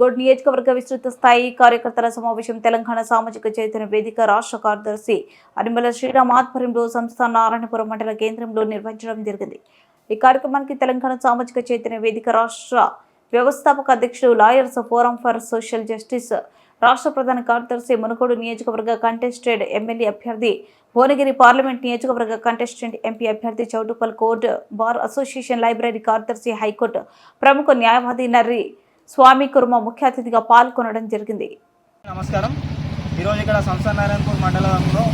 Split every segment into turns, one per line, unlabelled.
మునుగోడు నియోజకవర్గ విస్తృత స్థాయి కార్యకర్తల సమావేశం తెలంగాణ సామాజిక చైతన్య వేదిక రాష్ట్ర కార్యదర్శి అనిమల శ్రీరామ్ ఆధ్వర్యంలో సంస్థ నారాయణపురం మండల కేంద్రంలో నిర్వహించడం జరిగింది. ఈ కార్యక్రమానికి తెలంగాణ సామాజిక చైతన్య వేదిక రాష్ట్ర వ్యవస్థాపక అధ్యక్షుడు lawyers forum for social justice రాష్ట్ర ప్రధాన కార్యదర్శి మునుగోడు నియోజకవర్గ కంటెస్టెడ్ ఎమ్మెల్యే అభ్యర్థి భువనగిరి పార్లమెంట్ నియోజకవర్గ కంటెస్టెంట్ ఎంపీ అభ్యర్థి Choutuppal court bar association library కార్యదర్శి హైకోర్టు ప్రముఖ న్యాయవాది నర్రి స్వామి కుర్మ ముఖ్య అతిథిగా పాల్గొనడం జరిగింది.
నమస్కారం. ఈరోజు ఇక్కడ సంస్థ నారాయణపూర్ మండలంలో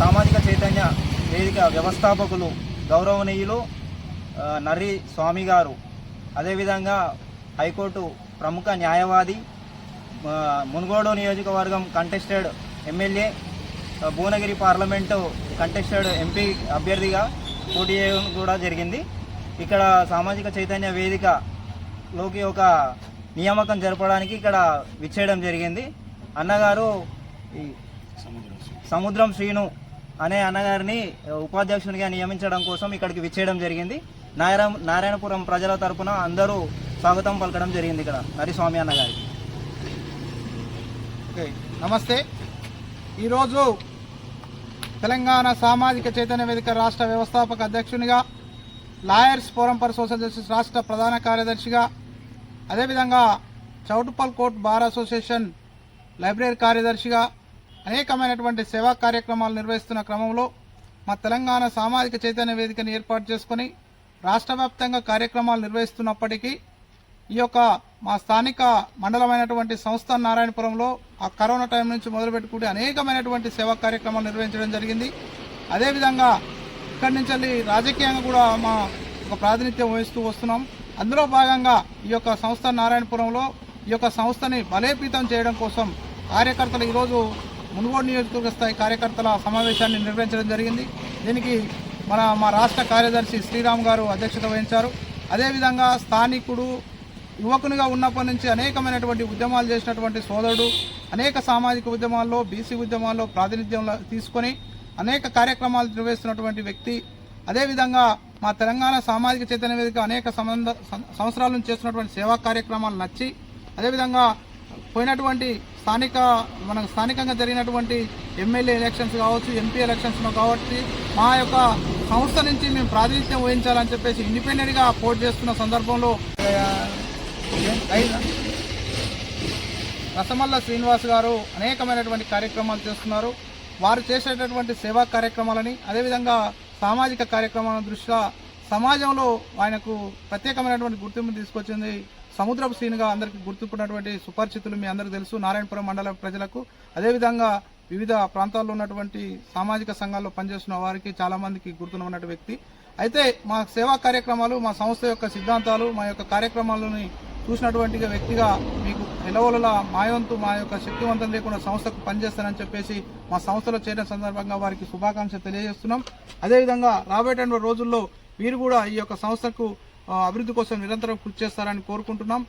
సామాజిక చైతన్య వేదిక వ్యవస్థాపకులు గౌరవనీయులు నర్రి స్వామి గారు అదేవిధంగా హైకోర్టు ప్రముఖ న్యాయవాది మునుగోడు నియోజకవర్గం contested MLA Bhuvanagiri parliament contested MP అభ్యర్థిగా పోటీ చేయడం కూడా జరిగింది. ఇక్కడ సామాజిక చైతన్య వేదిక లోకి ఒక నియామకం జరపడానికి ఇక్కడ విచ్చేయడం జరిగింది. అన్నగారు ఈ సముద్రం శ్రీను అనే అన్నగారిని ఉపాధ్యక్షునిగా నియమించడం కోసం ఇక్కడికి విచ్చేయడం జరిగింది. నారాయణ నారాయణపురం ప్రజల తరపున అందరూ స్వాగతం పలకడం జరిగింది ఇక్కడ హరిస్వామి అన్నగారికి.
ఓకే నమస్తే. ఈరోజు తెలంగాణ సామాజిక చైతన్య వేదిక రాష్ట్ర వ్యవస్థాపక అధ్యక్షునిగా lawyers forum for social justice రాష్ట్ర ప్రధాన కార్యదర్శిగా. అదేవిధంగా Choutuppal court bar association library కార్యదర్శిగా. అనేకమైనటువంటి సేవా కార్యక్రమాలు నిర్వహిస్తున్న క్రమంలో మా తెలంగాణ సామాజిక చైతన్య వేదికను ఏర్పాటు చేసుకొని రాష్ట్ర కార్యక్రమాలు నిర్వహిస్తున్నప్పటికీ ఈ యొక్క మా స్థానిక మండలమైనటువంటి సంస్థ నారాయణపురంలో ఆ కరోనా టైం నుంచి మొదలుపెట్టుకుంటే అనేకమైనటువంటి సేవా కార్యక్రమాలు నిర్వహించడం జరిగింది. అదేవిధంగా ఇక్కడి నుంచి వెళ్ళి రాజకీయంగా కూడా మా ఒక ప్రాతినిధ్యం వహిస్తూ వస్తున్నాం. అందులో భాగంగా ఈ యొక్క సంస్థ నారాయణపురంలో ఈ యొక్క సంస్థని బలేపీతం చేయడం కోసం కార్యకర్తలు ఈరోజు మునుగోడు నియోజకవర్గ స్థాయి కార్యకర్తల సమావేశాన్ని నిర్వహించడం జరిగింది. దీనికి మన మా రాష్ట్ర కార్యదర్శి శ్రీరామ్ గారు అధ్యక్షత వహించారు. అదేవిధంగా స్థానికుడు యువకునిగా ఉన్నప్పటి నుంచి అనేకమైనటువంటి ఉద్యమాలు చేసినటువంటి సోదరుడు అనేక సామాజిక ఉద్యమాల్లో బీసీ ఉద్యమాల్లో ప్రాతినిధ్యం తీసుకొని అనేక కార్యక్రమాలు నిర్వహిస్తున్నటువంటి వ్యక్తి అదేవిధంగా మా తెలంగాణ సామాజిక చైతన్య వేదిక అనేక సంబంధ సంవత్సరాల నుంచి చేస్తున్నటువంటి సేవా కార్యక్రమాలు నచ్చి అదేవిధంగా పోయినటువంటి స్థానిక మనకు స్థానికంగా జరిగినటువంటి ఎమ్మెల్యే ఎలక్షన్స్ కావచ్చు ఎంపీ ఎలక్షన్స్ కాబట్టి మా యొక్క సంస్థ నుంచి మేము ప్రాతినిధ్యం వహించాలని చెప్పేసి ఇండిపెండెంట్గా పోటీ చేస్తున్న సందర్భంలో రసమల్ల శ్రీనివాస్ గారు అనేకమైనటువంటి కార్యక్రమాలు చేస్తున్నారు. వారు చేసేటటువంటి సేవా కార్యక్రమాలని అదేవిధంగా సామాజిక కార్యక్రమాల దృష్ట్యా సమాజంలో ఆయనకు ప్రత్యేకమైనటువంటి గుర్తింపు తీసుకొచ్చింది సముద్రపు సీనుగా అందరికీ గుర్తుకున్నటువంటి సుపరిచితులు మీ అందరికీ తెలుసు. నారాయణపురం మండల ప్రజలకు అదేవిధంగా వివిధ ప్రాంతాల్లో ఉన్నటువంటి సామాజిక సంఘాల్లో పనిచేస్తున్న వారికి చాలామందికి గుర్తున్న వ్యక్తి. అయితే మా సేవా కార్యక్రమాలు మా సంస్థ యొక్క సిద్ధాంతాలు మా యొక్క కార్యక్రమాలని చూసినటువంటి వ్యక్తిగా మీ ఎలవలలా మాయంతు మా యొక్క శక్తివంతం లేకుండా సంస్థకు పనిచేస్తానని చెప్పేసి మా సంస్థలో చేరిన సందర్భంగా వారికి శుభాకాంక్షలు తెలియజేస్తున్నాం. అదేవిధంగా రాబోయేటువంటి రోజుల్లో మీరు కూడా ఈ యొక్క సంస్థకు అభివృద్ధి కోసం నిరంతరం కృషి చేస్తారని కోరుకుంటున్నాం.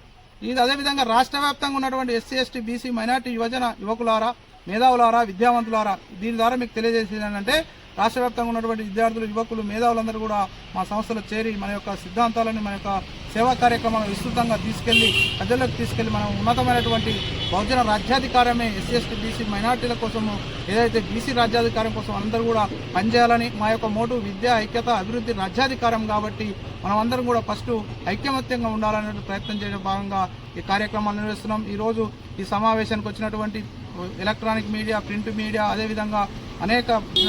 ఇది అదేవిధంగా రాష్ట్ర వ్యాప్తంగా ఉన్నటువంటి ఎస్సీ ఎస్టీ బీసీ మైనార్టీ యువజన యువకులారా మేధావులారా విద్యావంతులారా దీని ద్వారా మీకు తెలియజేసేది ఏంటంటే రాష్ట్ర వ్యాప్తంగా ఉన్నటువంటి విద్యార్థులు యువకులు మేధావులందరూ కూడా మా సంస్థలో చేరి మన యొక్క సిద్ధాంతాలని మన యొక్క సేవా కార్యక్రమాలను విస్తృతంగా తీసుకెళ్ళి ప్రజలకు తీసుకెళ్ళి మనం ఉన్నతమైనటువంటి బహుజన రాజ్యాధికారమే ఎస్సీ ఎస్టీ బీసీ మైనార్టీల కోసము ఏదైతే బీసీ రాజ్యాధికారం కోసం అందరూ కూడా పనిచేయాలని మా యొక్క మోటు విద్య ఐక్యత అభివృద్ధి రాజ్యాధికారం కాబట్టి మనం అందరం కూడా ఫస్ట్ ఐక్యమత్యంగా ఉండాలనే ప్రయత్నం చేయడం భాగంగా ఈ కార్యక్రమాలు నిర్వహిస్తున్నాం. ఈరోజు ఈ సమావేశానికి వచ్చినటువంటి ఎలక్ట్రానిక్ మీడియా ప్రింట్ మీడియా అదేవిధంగా అనేక